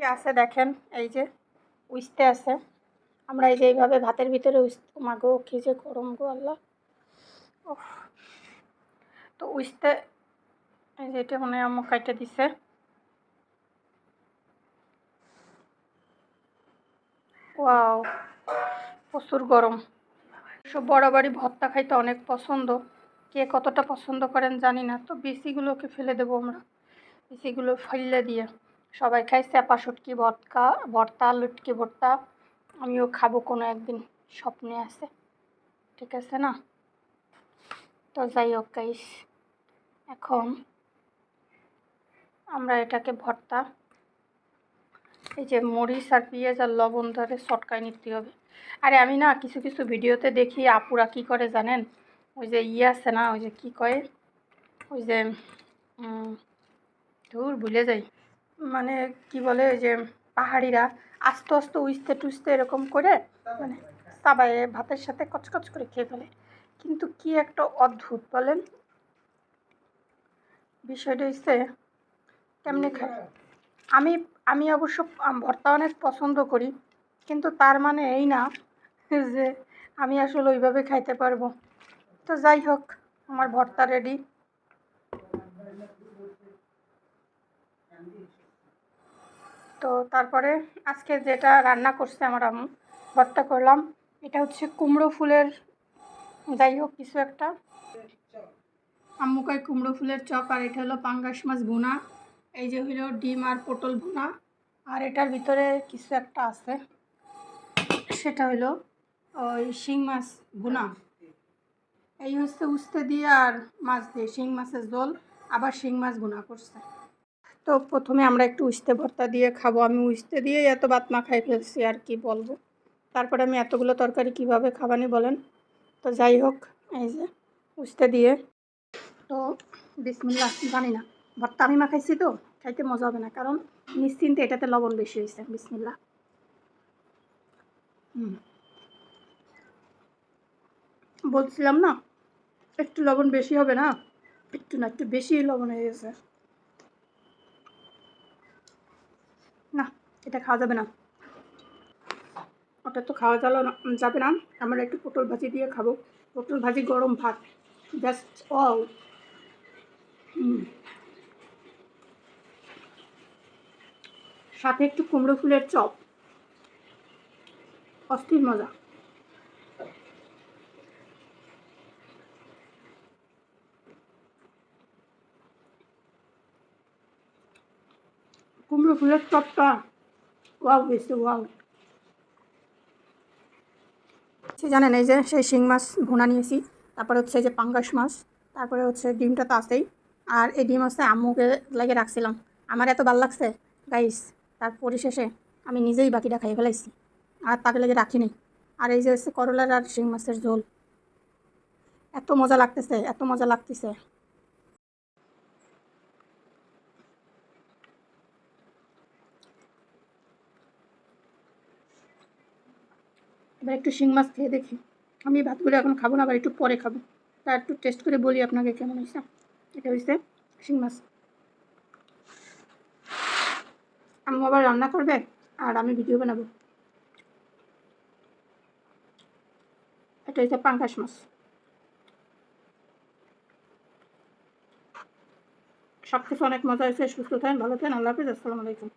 কি আছে দেখেন? এই যে উইস্তে আছে। আমরা এই যে এইভাবে ভাতের ভিতরে মাগো কি যে গরম গো আল্লাহ। উফ। তো উইস্তে, এই যে এটা মনে হয় আম্মু কাইটে দিছে। ওয়াও, প্রচুর গরম। সব বরাবরই ভর্তা খাইতে অনেক পছন্দ। কে কতটা পছন্দ করেন জানি না, তো বেশিগুলোকে ফেলে দেবো আমরা। বেশিগুলো ফেলে দিয়ে। সবাই খাই চাপা শুটকি ভর্তা ভর্তা, লুটকি ভর্তা। আমিও খাব কোনো একদিন, স্বপ্নে আছে। ঠিক আছে না? তো যাই হোক গাইস এখন আমরা এটাকে ভর্তা, এই যে মরিচ আর পেঁয়াজ আর লবণ ধরে চটকায় নিতে হবে। আরে আমি না কিছু কিছু ভিডিওতে দেখি আপুরা কি করে জানেন? ওই যে ইয়ে আছে না, ওই যে কী কয়? ওই যে ধুর, ভুলে যাই। মানে কি বলে যে পাহাড়িরা আস্তে আস্তে উইস্তে টুইস্তে এরকম করে মানে চাবায়ে ভাতের সাথে কচকচ করে খেয়ে ফেলে। কিন্তু কি একটা অদ্ভুত বলেন? বিষয়টা হচ্ছে কেমনে খায় আমি আমি অবশ্য ভর্তা অনেক পছন্দ করি, কিন্তু তার মানে এই না যে আমি আসলে ওইভাবে খাইতে পারব। তো যাই হোক, আমার ভর্তা রেডি তো তারপরে আজকে যেটা রান্না করছে আমার আম্মু, ভর্তা করলাম। এটা হচ্ছে কুমড়ো ফুলের, যাই হোক, কিছু একটা। আম্মু কয় কুমড়ো ফুলের চপ, আর এটা হলো পাঙ্গাস মাছ ভুনা। এই যে হলো ডিম আর পটল ভুনা। আর এটার ভিতরে কিছু একটা আছে। সেটা হলো ওই শিং মাছ ভুনা। এই হচ্ছে উস্তে দিয়ে আর মাছ দিয়ে, শিং মাছের ঝোল, আবার শিং মাছ ভুনা করছে। তো প্রথমে আমরা একটু উস্তে ভর্তা দিয়ে খাব। আমি উস্তে দিয়েই এত ভাত মাখাই ফেলছি, আর কি বলব? তারপরে আমি এতগুলো তরকারি কীভাবে খাবানি বলেন? তো যাই হোক, এই যে উস্তে দিয়ে। তো বিসমিল্লা জানি না। ভর্তা আমি মাখাইছি তো, খাইতে মজা হবে না, কারণ নিশ্চিন্তে এটাতে লবণ বেশি হয়েছে বিসমিল্লা হুম। বলছিলাম না, একটু লবণ বেশি হবে না? একটু না, একটু বেশি লবণ হয়ে গেছে। না, এটা খাওয়া যাবে না। ওটা তো খাওয়া যাওয়া যাবে না। আমরা একটু পটল ভাজি দিয়ে খাব। পটল ভাজি গরম ভাত। জাস্ট অল সাথে একটু কুমড়ো ফুলের চপ। অস্থির মজা। কুমড়ো ফুলের চপটা ওয়াও বেশি ওয়াও। সে জানেন, এই যে সেই শিং মাছ ভুনা নিয়েছি, তারপরে হচ্ছে যে পাঙ্গাস মাছ, তারপরে হচ্ছে ডিমটা তো আছেই, আর এই ডিম হচ্ছে আম্মুকে লাগে রাখছিলাম। আমার এত ভালো লাগছে গাইস তার পরিশেষে আমি নিজেই বাকিটা খাইয়ে ফেলাইছি, আর তাকে লেগে রাখিনি আর এই যে হচ্ছে করলার আর শিং মাছের ঝোল, এত মজা লাগতেছে, এত মজা লাগতেছে। এবার একটু শিং মাছ খেয়ে দেখি। আমি ভাতগুলো এখন খাব না, আবার একটু পরে খাব। তা একটু টেস্ট করে বলি আপনাকে কেমন হয়েছে। এটা হয়েছে শিং মাছ। আম্মু আবার রান্না করবে আর আমি ভিডিও বানাবো। এটা হচ্ছে পাঙ্কাশ মাছ। সব কিছু অনেক মজা হয়েছে, সুস্থ থাকেন, ভালো থাকেন, আল্লাহ হাফিজ, আসসালামু আলাইকুম।